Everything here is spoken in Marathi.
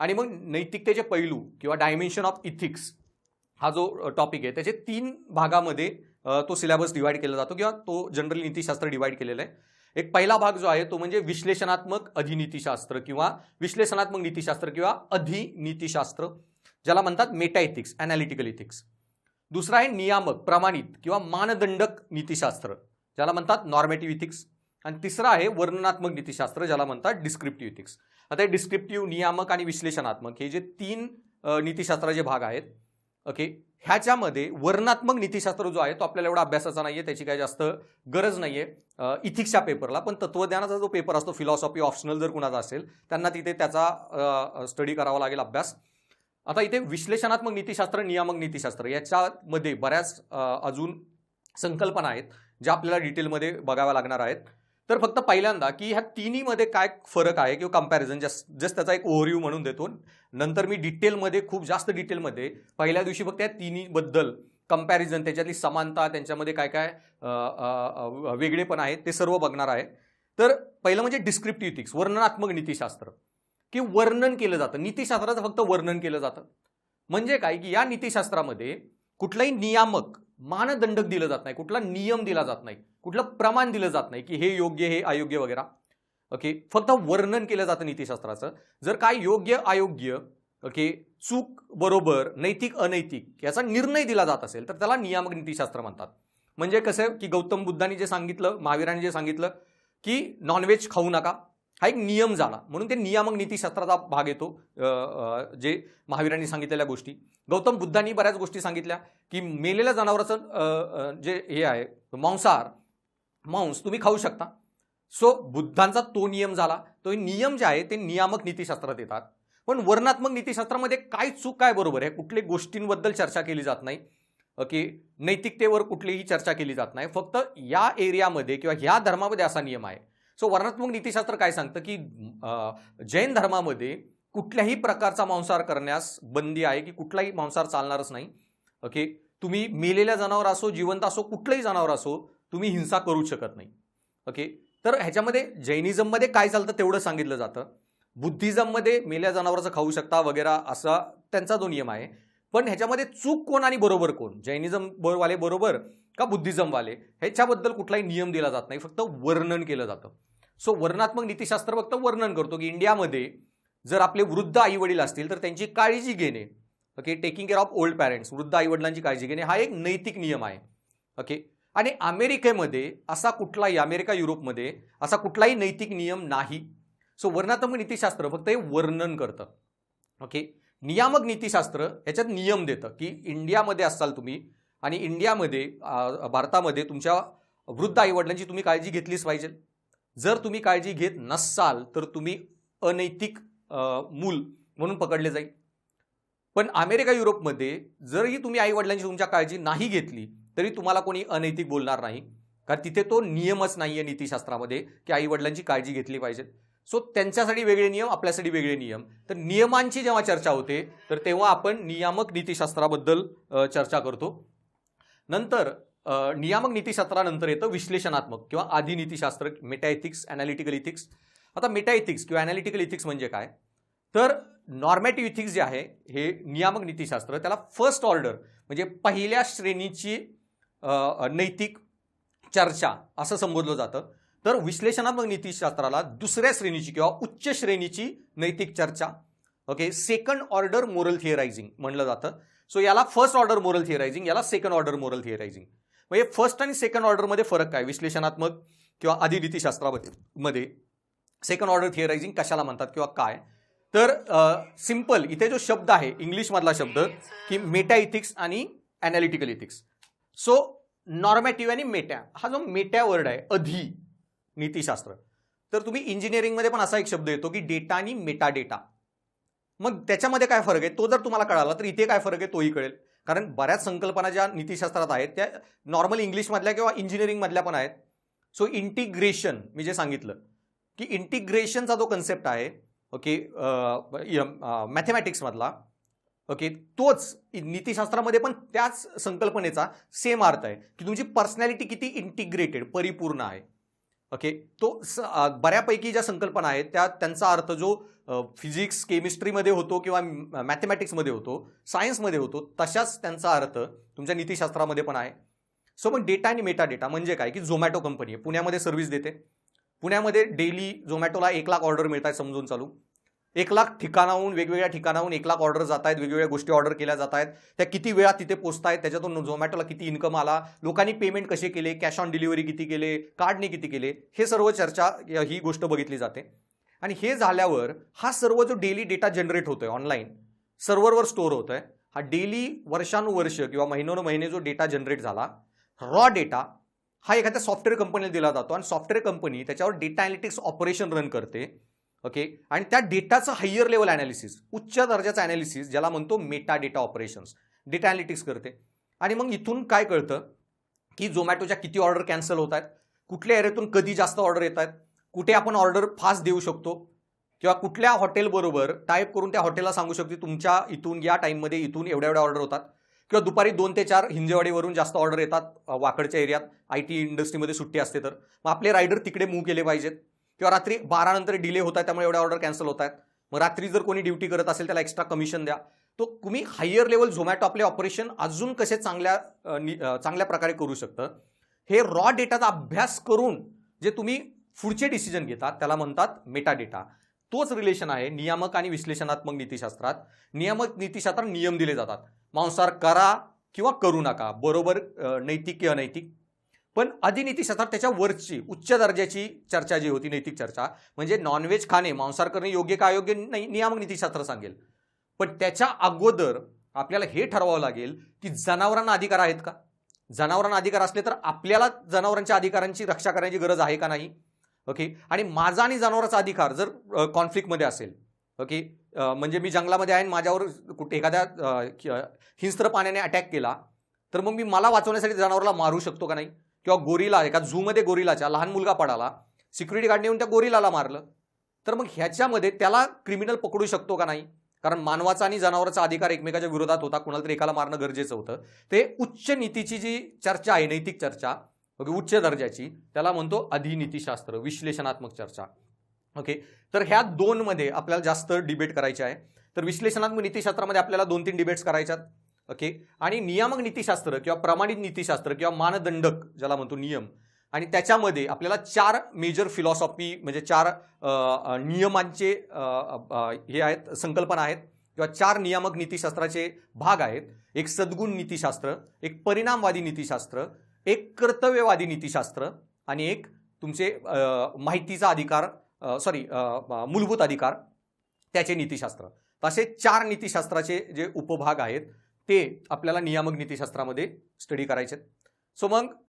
आणि मग नैतिकतेचे पैलू किंवा डायमेन्शन ऑफ इथिक्स हा जो टॉपिक आहे त्याचे तीन भागामध्ये तो सिलेबस डिवाईड केला जातो किंवा तो जनरल नीतिशास्त्र डिवाईड केलेला आहे. एक पहिला भाग जो आहे तो म्हणजे विश्लेषणात्मक अधिनीतीशास्त्र किंवा विश्लेषणात्मक नीतिशास्त्र किंवा अधिनीतीशास्त्र ज्याला म्हणतात मेटा इथिक्स अनालिटिकल इथिक्स दुसरा आहे नियामक प्रमाणित किंवा मानदंडक नीतिशास्त्र ज्याला म्हणतात नॉर्मेटिव्ह इथिक्स आणि तिसरा आहे वर्णनात्मक नीतिशास्त्र ज्याला म्हणतात डिस्क्रिप्टिव्ह इथिक्स आता हे डिस्क्रिप्टिव्ह नियामक आणि विश्लेषणात्मक हे जे तीन अ, नीतिशास्त्राचे भाग आहेत ओके ह्याच्यामध्ये वर्णात्मक नीतिशास्त्र जो आहे तो आपल्याला एवढा अभ्यासाचा नाही आहे त्याची काही जास्त गरज नाही आहे इथिक्सच्या पेपरला पण तत्वज्ञानाचा जो पेपर असतो फिलॉसॉफी ऑप्शनल जर कुणाचा असेल त्यांना तिथे त्याचा स्टडी करावा लागेल अभ्यास. आता इथे विश्लेषणात्मक नीतिशास्त्र नियामक नीतिशास्त्र याच्यामध्ये बऱ्याच अजून संकल्पना आहेत ज्या आपल्याला डिटेलमध्ये बघाव्या लागणार आहेत. तर फक्त पहिल्यांदा की ह्या तिन्हीमध्ये काय फरक आहे किंवा कंपॅरिझन जस्ट जस्ट त्याचा एक ओव्हरव्ह्यू म्हणून देतो. नंतर मी डिटेलमध्ये खूप जास्त डिटेलमध्ये पहिल्या दिवशी फक्त या तिन्हीबद्दल कंपॅरिझन त्याच्यातली समानता त्यांच्यामध्ये काय काय वेगळेपण आहेत ते सर्व बघणार आहे. तर पहिलं म्हणजे डिस्क्रिप्टिव्ह इथिक्स वर्णनात्मक नीतिशास्त्र. की वर्णन केलं जातं. नीतिशास्त्राचं फक्त वर्णन केलं जातं. म्हणजे काय? की या नीतिशास्त्रामध्ये कुठलाही नियामक मानदंडक दिलं जात नाही. कुठला नियम दिला जात नाही. कुठलं प्रमाण दिलं जात नाही की हे योग्य हे अयोग्य वगैरे. ओके? फक्त वर्णन केलं जातं नीतिशास्त्राचं. जर काय योग्य अयोग्य ओके चूक बरोबर नैतिक अनैतिक याचा निर्णय दिला जात असेल तर त्याला नियामक नीतिशास्त्र म्हणतात. म्हणजे कसं आहे की गौतम बुद्धांनी जे सांगितलं महावीरांनी जे सांगितलं की नॉनव्हेज खाऊ नका. हा एक नियम झाला. म्हणून ते नियामक नीतीशास्त्राचा भाग येतो जे महावीरांनी सांगितलेल्या गोष्टी. गौतम बुद्धांनी बऱ्याच गोष्टी सांगितल्या की मेलेल्या जनावराचं जे हे आहे मांसाहार मांस तुम्ही खाऊ शकता. सो बुद्धांचा तो नियम झाला. तो नियम जे आहे ते नियामक नीतीशास्त्रात येतात. पण वर्णात्मक नीतीशास्त्रामध्ये काय चूक काय बरोबर आहे? कुठल्या गोष्टींबद्दल चर्चा केली जात नाही. की नैतिकतेवर कुठलीही चर्चा केली जात नाही. फक्त या एरियामध्ये किंवा ह्या धर्मामध्ये असा नियम आहे. सो वर्णात्मक नीतीशास्त्र काय सांगतं की जैन धर्मामध्ये कुठल्याही प्रकारचा मांसाहार करण्यास बंदी आहे की कुठलाही मांसाहार चालणारच नाही. ओके? तुम्ही मेलेल्या जनावर असो जिवंत असो कुठलंही जनावर असो तुम्ही हिंसा करू शकत नाही. ओके? तर ह्याच्यामध्ये जैनिझममध्ये काय चालतं तेवढं सांगितलं जातं. बुद्धिझममध्ये मेल्या जनावराचं खाऊ शकता वगैरे असा त्यांचा जो नियम आहे. पण ह्याच्यामध्ये चूक कोण आणि बरोबर कोण? जैनिझम बर- वाले बरोबर का बुद्धिझमवाले? ह्याच्याबद्दल कुठलाही नियम दिला जात नाही. फक्त वर्णन केलं जातं. सो वर्णात्मक नीतिशास्त्र फक्त वर्णन करतो की इंडियामध्ये जर आपले वृद्ध आई वडील असतील तर त्यांची काळजी घेणे. Okay taking care of old parents वृद्ध आई वडिलांची काळजी घेणे हा एक नैतिक नियम आहे. ओके आणि अमेरिकेमध्ये असा कुठलाही अमेरिका युरोपमध्ये असा कुठलाही नैतिक नियम नाही. सो वर्णात्मक नीतिशास्त्र फक्त हे वर्णन करतं. ओके नियामक नीतिशास्त्र ह्याच्यात नियम देतं की इंडियामध्ये असाल तुम्ही आणि इंडियामध्ये भारतामध्ये तुमच्या वृद्ध आईवडिलांची तुम्ही काळजी घेतलीच पाहिजे. जर तुम्ही काळजी घेत नसाल तर तुम्ही अनैतिक मूल म्हणून पकडले जाईल. पण अमेरिका युरोपमध्ये जरही तुम्ही आईवडिलांची तुमच्या काळजी नाही घेतली तरी तुम्हाला कोणी अनैतिक बोलणार नाही. कारण तिथे तो नियमच नाही आहे नीतिशास्त्रामध्ये की आईवडिलांची काळजी घेतली पाहिजे. सो त्यांच्यासाठी वेगळे नियम आपल्यासाठी वेगळे नियम. तर नियमांची जेव्हा चर्चा होते तर तेव्हा आपण नियामक नीतिशास्त्राबद्दल चर्चा करतो. नंतर नियामक नीतिशास्त्रानंतर येतं विश्लेषणात्मक किंवा आधी नीतिशास्त्र मेटा इथिक्स अनालिटिकल इथिक्स आता मेटा इथिक्स किंवा अनालिटिकल इथिक्स म्हणजे काय? तर नॉर्मॅटिव्ह इथिक्स जे आहे हे नियामक नीतिशास्त्र त्याला फर्स्ट ऑर्डर म्हणजे पहिल्या श्रेणीची नैतिक चर्चा असं संबोधलं जातं. तर विश्लेषणात्मक नीतिशास्त्राला दुसऱ्या श्रेणीची किंवा उच्च श्रेणीची नैतिक चर्चा. Okay second order moral theorising म्हणलं जातं. सो याला फर्स्ट ऑर्डर मोरल थिअरायझिंग याला सेकंड ऑर्डर मोरल थिअरायझिंग म्हणजे फर्स्ट आणि सेकंड ऑर्डरमध्ये फरक काय? विश्लेषणात्मक किंवा आधी नीतीशास्त्रामध्ये मध्ये सेकंड ऑर्डर थिअरायझिंग कशाला म्हणतात किंवा काय? तर सिंपल इथे जो शब्द आहे इंग्लिशमधला शब्द की मेटा इथिक्स आणि अनालिटिकल इथिक्स सो नॉर्मॅटिव्ह आणि मेटा हा जो मेटा वर्ड आहे अधि. नीतिशास्त्र. तर तुम्ही इंजिनिअरिंगमध्ये पण असा एक शब्द येतो की डेटा आणि मेटा डेटा मग त्याच्यामध्ये काय फरक आहे? तो जर तुम्हाला कळाला तर इथे काय फरक आहे? तोही कळेल. कारण बऱ्याच संकल्पना ज्या नीतिशास्त्रात आहेत त्या नॉर्मल इंग्लिशमधल्या किंवा इंजिनिअरिंगमधल्या पण आहेत. सो इंटिग्रेशन मी जे सांगितलं की इंटिग्रेशनचा जो कन्सेप्ट आहे ओके मॅथमॅटिक्समधला ओके तोच नीतिशास्त्रामध्ये पण त्याच संकल्पनेचा सेम अर्थ आहे की तुमची पर्सनॅलिटी किती इंटिग्रेटेड परिपूर्ण आहे. ओके तो स- बऱ्यापैकी ज्या संकल्पना आहेत त्या त्यांचा अर्थ जो फिजिक्स केमिस्ट्रीमध्ये होतो किंवा मॅथमॅटिक्समध्ये होतो सायन्समध्ये होतो तशाच त्यांचा अर्थ तुमच्या नीतिशास्त्रामध्ये पण आहे. सो मग डेटा आणि मेटा डेटा म्हणजे काय? की झोमॅटो कंपनी आहे. पुण्यामध्ये सर्व्हिस देते. पुण्यामध्ये डेली झोमॅटोला एक लाख ऑर्डर मिळत आहेत समजून चालू. एक लाख ठिकाणाहून वेगवेगळ्या ठिकाणाहून एक लाख ऑर्डर जात आहेत वेगवेगळ्या गोष्टी ऑर्डर केल्या जात आहेत. त्या किती वेळा तिथे पोचत आहेत? त्याच्यातून झोमॅटोला किती इन्कम आला? लोकांनी पेमेंट कसे केले? कॅश ऑन डिलिव्हरी किती केले? कार्डने किती केले? हे सर्व चर्चा ही गोष्ट बघितली जाते. आणि हे झाल्यावर हा सर्व जो डेली डेटा जनरेट होतोय ऑनलाईन सर्व्हरवर स्टोअर होतोय हा डेली वर्षानुवर्ष किंवा महिनोन जो डेटा जनरेट झाला रॉ डेटा हा एखाद्या सॉफ्टवेअर कंपनीला दिला जातो. आणि सॉफ्टवेअर कंपनी त्याच्यावर डेटा अनालिटिक्स ऑपरेशन रन करते. ओके? आणि त्या डेटाचं हायर लेवल ॲनालिसिस उच्च दर्जाचं ॲनालिसिस ज्याला म्हणतो meta data operations data analytics करते. आणि मग इथून काय कळतं? की झोमॅटोच्या किती ऑर्डर कॅन्सल होत आहेत? कुठल्या एरियातून कधी जास्त ऑर्डर येत आहेत? कुठे आपण ऑर्डर फास्ट देऊ शकतो? किंवा कुठल्या हॉटेलबरोबर टाईप करून त्या हॉटेलला सांगू शकतो तुमच्या इथून या टाईममध्ये इथून एवढ्या एवढ्या ऑर्डर होतात? किंवा दुपारी दोन ते चार हिंजेवाडीवरून जास्त ऑर्डर येतात वाकडच्या एरियात. आय टी इंडस्ट्रीमध्ये सुट्टी असते तर. मग आपले रायडर तिकडे मूव्ह केले पाहिजेत. किंवा रात्री बारानंतर डिले होत आहे त्यामुळे एवढ्या ऑर्डर कॅन्सल होत आहेत. मग रात्री जर कोणी ड्युटी करत असेल त्याला एक्स्ट्रा कमिशन द्या. तो तुम्ही हायर लेवल झोमॅटो आपले ऑपरेशन अजून कसे चांगल्या चांगल्या प्रकारे करू शकतं? हे रॉ डेटाचा अभ्यास करून जे तुम्ही पुढचे डिसिजन घेतात त्याला म्हणतात मेटा डेटा तोच रिलेशन आहे नियामक आणि विश्लेषणात्मक नीतिशास्त्रात. नियामक नीतिशास्त्रात नियम दिले जातात. मांसाहार करा किंवा करू नका. बरोबर नैतिक की अनैतिक पण अधिनीतिशास्त्रात त्याच्या वरची उच्च दर्जाची चर्चा जी होती नैतिक चर्चा म्हणजे नॉनव्हेज खाणे मांसाहार करणे योग्य का अयोग्य नाही नियामक नीतीशास्त्र सांगेल. पण त्याच्या अगोदर आपल्याला हे ठरवावं लागेल की जनावरांना अधिकार आहेत का? जनावरांना अधिकार असले तर आपल्याला जनावरांच्या अधिकारांची रक्षा करण्याची गरज आहे का नाही? ओके? आणि माझा आणि जनावराचा अधिकार जर कॉन्फ्लिक्टमध्ये असेल ओके? म्हणजे मी जंगलामध्ये आहे आणि माझ्यावर कुठे एखाद्या हिंस्त्र पाण्याने अटॅक केला तर मग मी मला वाचवण्यासाठी जनावराला मारू शकतो का नाही? किंवा गोरिला एका झूमध्ये गोरिलाच्या लहान मुलगा पडाला सिक्युरिटी गार्डने येऊन त्या गोरिलाला मारलं. तर मग ह्याच्यामध्ये त्याला क्रिमिनल पकडू शकतो का नाही? कारण मानवाचा आणि जनावराचा अधिकार एकमेकाच्या विरोधात होता कुणाला तरी एकाला मारणं गरजेचं होतं. ते उच्च नीतीची जी चर्चा आहे नैतिक चर्चा ओके उच्च दर्जाची त्याला म्हणतो अधिनीतीशास्त्र विश्लेषणात्मक चर्चा. ओके तर ह्या दोनमध्ये आपल्याला जास्त डिबेट करायचे आहे. तर विश्लेषणात्मक नीतिशास्त्रामध्ये आपल्याला दोन तीन डिबेट्स करायच्यात. ओके आणि नियामक नीतिशास्त्र किंवा प्रमाणित नीतिशास्त्र किंवा मानदंडक ज्याला म्हणतो नियम आणि त्याच्यामध्ये आपल्याला चार मेजर फिलॉसॉफी म्हणजे चार नियमांचे हे आहेत संकल्पना आहेत किंवा चार नियामक नीतिशास्त्राचे भाग आहेत. एक सद्गुण नीतिशास्त्र एक परिणामवादी नीतिशास्त्र एक कर्तव्यवादी नीतिशास्त्र आणि एक तुमचे माहितीचा अधिकार सॉरी मूलभूत अधिकार त्याचे नीतिशास्त्र. तसे असे चार नीतिशास्त्राचे जे उपभाग आहेत ते आपल्याला नियामक नीतीशास्त्रामध्ये स्टडी करायचे सो मग